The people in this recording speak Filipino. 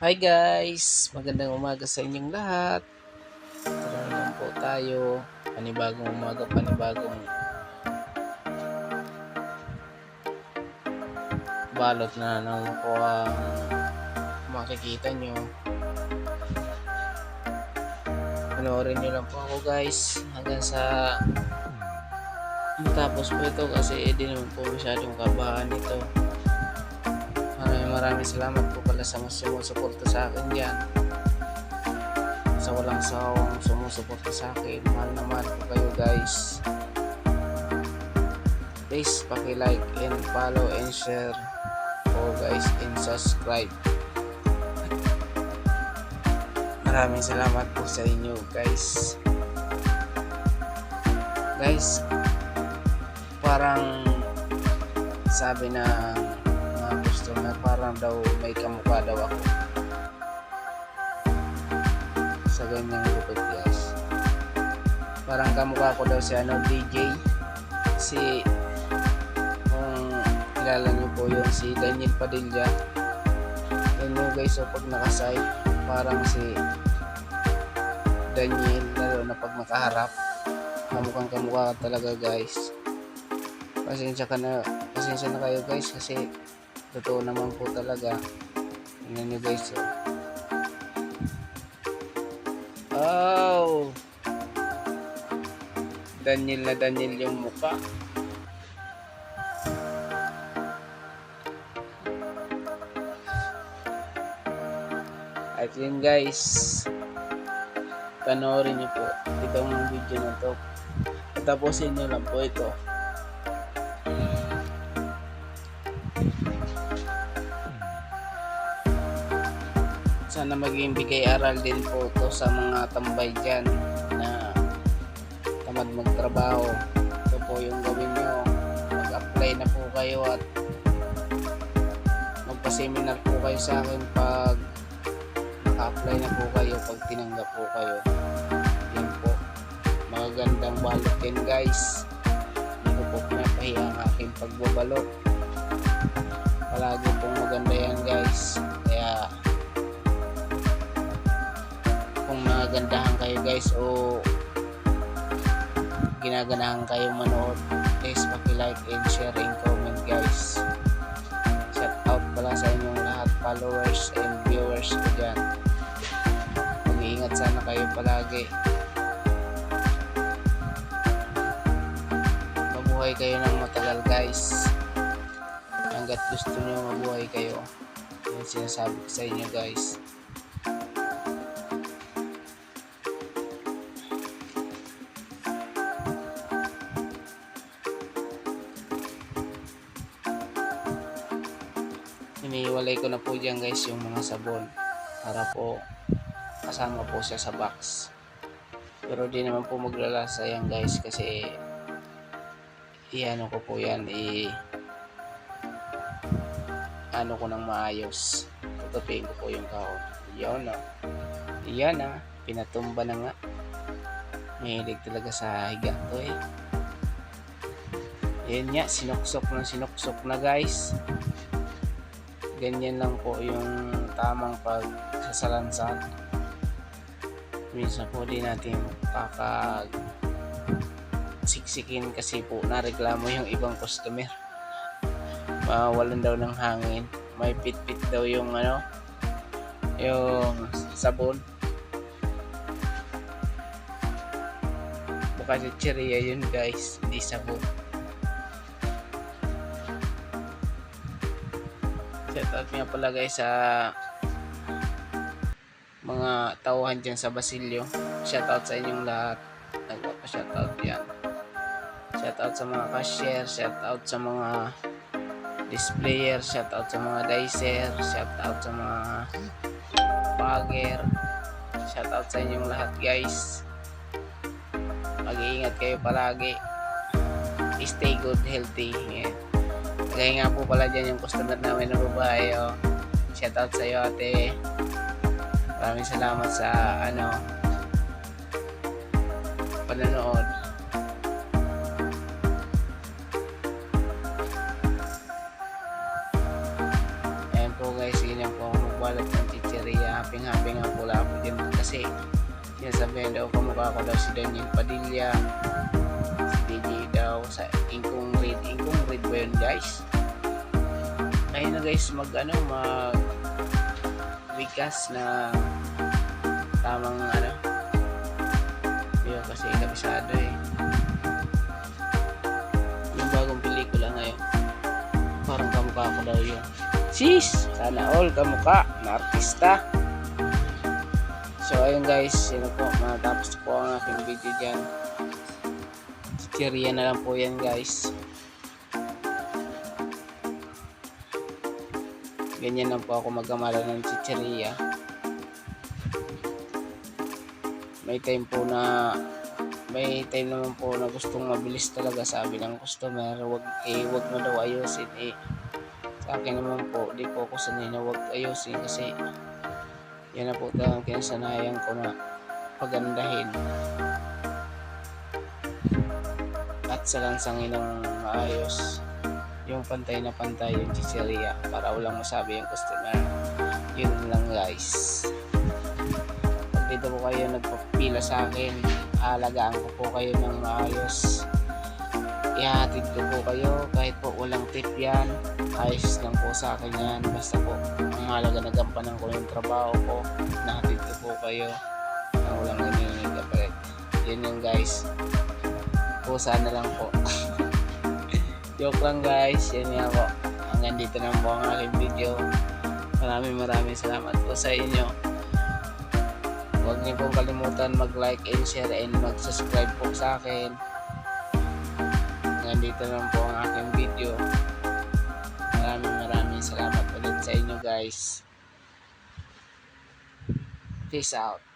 Hi guys! Magandang umaga sa inyong lahat. Tara naman po tayo. Panibagong umaga, panibagong balot na naman po ang makikita nyo. Panoorin nyo lang po ako guys hanggang sa matapos po ito kasi di naman po masyadong kabahan ito. Maraming maraming salamat po pala sa mga sumusuporta sa akin dyan. Sa walang sawang sumusuporta sa akin. Mahal na mahal po kayo guys. Please paki-like and follow and share po guys and subscribe. Maraming salamat po sa inyo guys. Guys, parang sabi na mga customer parang daw may kamukha daw ako. Sa ganyang gupit guys. Parang kamukha ko daw si ano DJ si kung kilala niyo po yun si Daniel Padilla. Yun mo guys so pag nakaside parang si Daniel lalo na pag nakaharap. Kamukhang kamukha ka talaga guys. Pasensya ka na pasensya na kayo guys kasi totoo naman po talaga. Tingnan nyo guys oh. oh Daniel na Daniel yung mukha. At yun guys panoorin nyo po itong video na to. Tapusin nyo lang po ito sana maging bigay aral din po to sa mga tambay dyan na tamad magtrabaho. Ito po yung gawin nyo. Mag-apply na po kayo at magpa-seminar po kayo sa akin pag naka-apply na po kayo pag tinanggap po kayo. Yun po. Magagandang balot din guys. Hindi ko po pinapahiya ang aking pagbabalot palagi pong maganda yan guys kung magandahan kayo guys o ginaganahan kayo manood please paki-like and share and comment guys. Shout out pala sa inyong lahat followers and viewers ko dyan. Mag-iingat sana kayo palagi. Mabuhay kayo ng matagal guys. Hanggat gusto nyo mabuhay kayo yung sinasabi ko sa inyo guys iniiwalay ko na po dyan guys yung mga sabon para po kasama po siya sa box. Pero di naman po maglalasa yan guys kasi iano ko po yan i ano ko ng maayos. Tutupiin ko po yung kahon. Yun na yan na pinatumba na nga. Mahilig talaga sa higa to eh. Yun nga sinuksok ng sinuksok na guys ganyan lang po yung tamang pagsasalansan. Minsan po di natin kaka siksikin kasi po nareklamo yung ibang customer. Mawalan daw ng hangin. May pit-pit daw yung ano yung sabon. Baka si Cheria yun guys hindi sabon shout out nga pala guys sa mga tauhan dyan sa Basilio. Shout out sa inyong lahat. Nagpapa shout out yan. Shout out sa mga cashier shout out sa mga displayer shout out sa mga dicer shout out sa mga bagger shout out sa inyong lahat guys. Mag-iingat kayo palagi. Stay good healthy. Yeah. Kaya nga po pala dyan yung customer namin na babae. Oh. Shout out sa iyo ate. Maraming salamat sa ano panonood. Ayan po guys, ganyan po ako magbalat ng chicheria. happy happy nga po dyan kasi sinasabihan daw kamukha ko daw si Daniel Padilla si DJ daw sa Ingkong Read Ingkong Read ba yun guys? Ayun na guys mag ano mag bigkas na tamang ano yun kasi kabisado eh. Yung bagong pelikula ngayon parang kamukha ko daw yun. Sis! Sana all kamukha na artista. So ayun guys yun po. Matapos po ang aking video dyan chichirya na lang po yan guys. Ganyan lang po ako magamala ng chichirya may time po na may time naman po na gustong mabilis talaga sabi ng customer wag eh wag mo daw ayusin eh. Sa akin naman po di po ako sanay na wag ayusin kasi yan na po talagang kinasanayan ko na pagandahin at sa lansangin ng maayos. Yung pantay na pantay yung chicheria para walang masabi yung customer. Yun lang guys. Pag dito po kayo nagpapila sa akin. Alagaan ko po kayo ng maayos. Ihatid ko po kayo. Kahit po walang tip yan ayos lang po sa akin yan. Basta po ang halaga na gampanan ko yung trabaho ko. Nahatid ko po kayo. Na walang hinihingi kapalit yun yung guys pusa na lang po. Joke lang guys. Yan nga po. Hanggang dito na po ang aking video. Maraming maraming salamat po sa inyo. Huwag niyo pong kalimutan mag like and share and mag subscribe po sa akin. Hanggang dito na po ang aking video. Maraming maraming salamat ulit sa inyo guys. Peace out